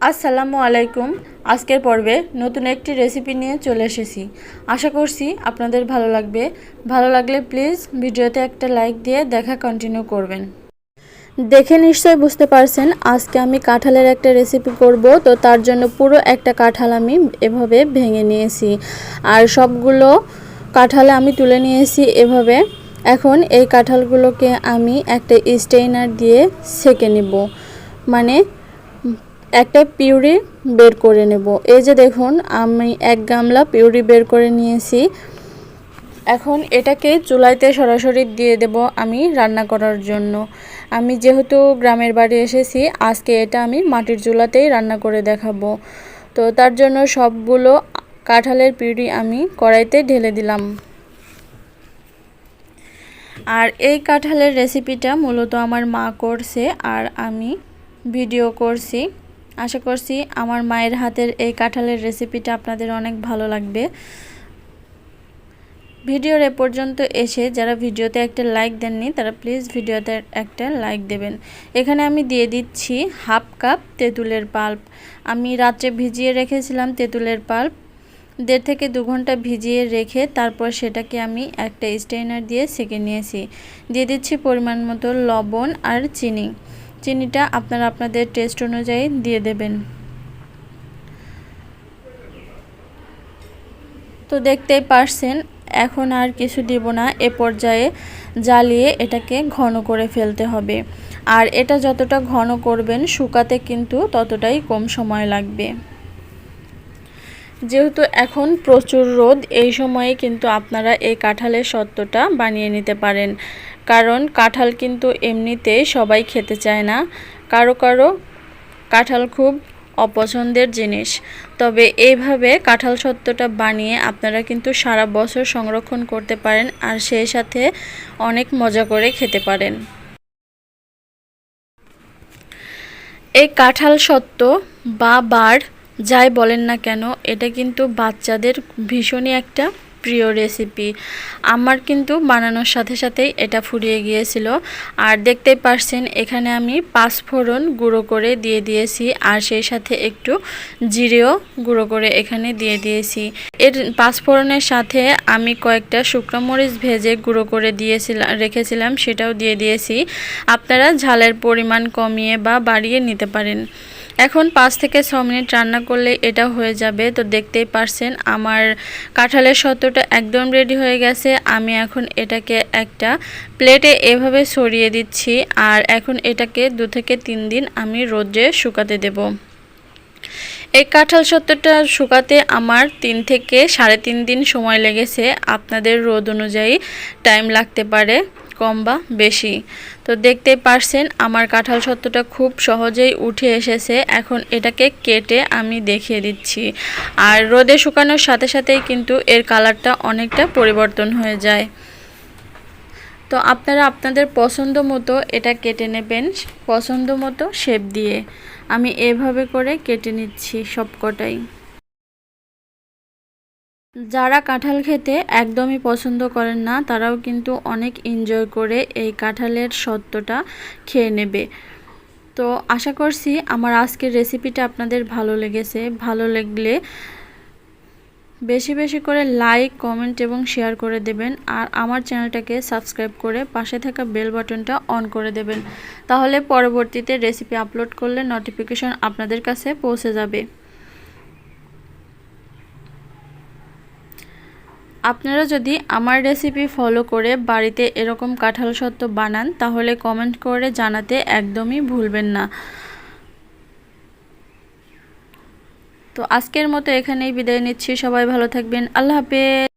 আসসালামু আলাইকুম। আজকের পর্বে নতুন একটি রেসিপি নিয়ে চলে এসেছি। আশা করছি আপনাদের ভালো লাগবে। ভালো লাগলে প্লিজ ভিডিওতে একটা লাইক দিয়ে দেখা কন্টিনিউ করবেন। দেখে নিশ্চয়ই বুঝতে পারছেন, আজকে আমি কাঁঠালের একটা রেসিপি করব। তো তার জন্য পুরো একটা কাঁঠাল আমি এভাবে ভেঙে নিয়েছি। আর সবগুলো কাঁঠালে আমি তুলে নিয়েছি এভাবে। এখন এই কাঁঠালগুলোকে আমি একটা স্টেইনার দিয়ে সেকে নেব। মানে একটা পিউরি বের করে নেব। এই যে দেখুন, আমি এক গামলা পিউরি বের করে নিয়েছি। এখন এটাকে চুলাইতে সরাসরি দিয়ে দেব আমি রান্না করার জন্য। আমি যেহেতু গ্রামের বাড়ি এসেছি, আজকে এটা আমি মাটির চুলাতেই রান্না করে দেখাবো। তো তার জন্য সবগুলো কাঁঠালের পিউরি আমি কড়াইতে ঢেলে দিলাম। আর এই কাঁঠালের রেসিপিটা মূলত আমার মা করছে আর আমি ভিডিও করছি। আশা করছি আমার মায়ের হাতের এই কাঁঠালের রেসিপিটা আপনাদের অনেক ভালো লাগবে। ভিডিওর এ পর্যন্ত এসে যারা ভিডিওতে একটা লাইক দেননি, তারা প্লিজ ভিডিওতে একটা লাইক দেবেন। এখানে আমি দিয়ে দিচ্ছি হাফ কাপ তেঁতুলের পাল্প আমি রাত্রে ভিজিয়ে রেখেছিলাম তেঁতুলের পাল্প দেড় থেকে দু ঘণ্টা ভিজিয়ে রেখে তারপর সেটাকে আমি একটা স্টেইনার দিয়ে সেঁকে নিয়েছি। দিয়ে দিচ্ছি পরিমাণ মতো লবণ আর চিনি। চিনিটা আপনারা আপনাদের টেস্ট অনুযায়ী দিয়ে দেবেন। তো দেখতেই পারছেন, এখন আর কিছু দিব না, এ পর্যায়ে জ্বালিয়ে এটাকে ঘন করে ফেলতে হবে। আর এটা যতটা ঘন করবেন, শুকাতে কিন্তু ততটাই কম সময় লাগবে। যেহেতু এখন প্রচুর রোদ, এই সময়ে কিন্তু আপনারা এই কাঁঠালের সত্যটা বানিয়ে নিতে পারেন। কারণ কাঁঠাল কিন্তু এমনিতেই সবাই খেতে চায় না। কারও কারও কাঁঠাল খুব অপছন্দের জিনিস। তবে এইভাবে কাঁঠাল সত্যটা বানিয়ে আপনারা কিন্তু সারা বছর সংরক্ষণ করতে পারেন আর সেই সাথে অনেক মজা করে খেতে পারেন। এই কাঁঠাল সত্ত্ব বা বার যাই বলেন না কেন, এটা কিন্তু বাচ্চাদের ভীষণই একটা প্রিয় রেসিপি আমার কিন্তু বানানোর সাথে সাথেই এটা ফুরিয়ে গিয়েছিল। আর দেখতেই পারছেন, এখানে আমি পাঁচফোড়ন গুঁড়ো করে দিয়ে দিয়েছি, আর সেই সাথে একটু জিরেও গুঁড়ো করে এখানে দিয়ে দিয়েছি। এর পাঁচফোড়নের সাথে আমি কয়েকটা শুকনো মরিচ ভেজে গুঁড়ো করে দিয়েছিলাম রেখেছিলাম, সেটাও দিয়ে দিয়েছি। আপনারা ঝালের পরিমাণ কমিয়ে বা বাড়িয়ে নিতে পারেন। এখন পাঁচ থেকে ছ মিনিট রান্না করলে এটা হয়ে যাবে। তো দেখতেই পারছেন, আমার কাঁঠালের সত্যটা একদম রেডি হয়ে গেছে। আমি এখন এটাকে একটা প্লেটে এভাবে সরিয়ে দিচ্ছি আর এখন এটাকে দু থেকে তিন দিন আমি রোদে শুকাতে দেব। এই কাঁঠাল সত্যটা শুকাতে আমার তিন থেকে সাড়ে তিন দিন সময় লেগেছে। আপনাদের রোদ অনুযায়ী টাইম লাগতে পারে। কম বা বেশি। তো দেখতে পারছেন, আমার কাঁঠাল সত্যটা খুব সহজেই উঠে এসেছে। এখন এটাকে কেটে আমি দেখিয়ে দিচ্ছি। আর রোদে শুকানোর সাথে সাথেই কিন্তু এর কালারটা অনেকটা পরিবর্তন হয়ে যায়। তো আপনারা আপনাদের পছন্দ মতো এটা কেটে নেবেন, পছন্দ মতো শেপ দিয়ে। আমি এভাবে করে কেটে নিচ্ছি সব কটাই যারা কাঁঠাল খেতে একদমই পছন্দ করেন না, তারাও কিন্তু অনেক এনজয় করে এই কাঁঠালের সত্যটা খেয়ে নেবে। তো আশা করছি আমার আজকের রেসিপিটা আপনাদের ভালো লেগেছে। ভালো লাগলে বেশি বেশি করে লাইক কমেন্ট এবং শেয়ার করে দেবেন। আর আমার চ্যানেলটাকে সাবস্ক্রাইব করে পাশে থাকা বেল বাটনটা অন করে দেবেন। তাহলে পরবর্তীতে রেসিপি আপলোড করলে নোটিফিকেশন আপনাদের কাছে পৌঁছে যাবে। আপনারা যদি আমার রেসিপি ফলো করে বাড়িতে এরকম কাঁঠাল সত্ত্ব বানান, তাহলে কমেন্ট করে জানাতে একদমই ভুলবেন না। তো আজকের মতো এখানেই বিদায় নিচ্ছি। সবাই ভালো থাকবেন। আল্লাহ হাফেজ।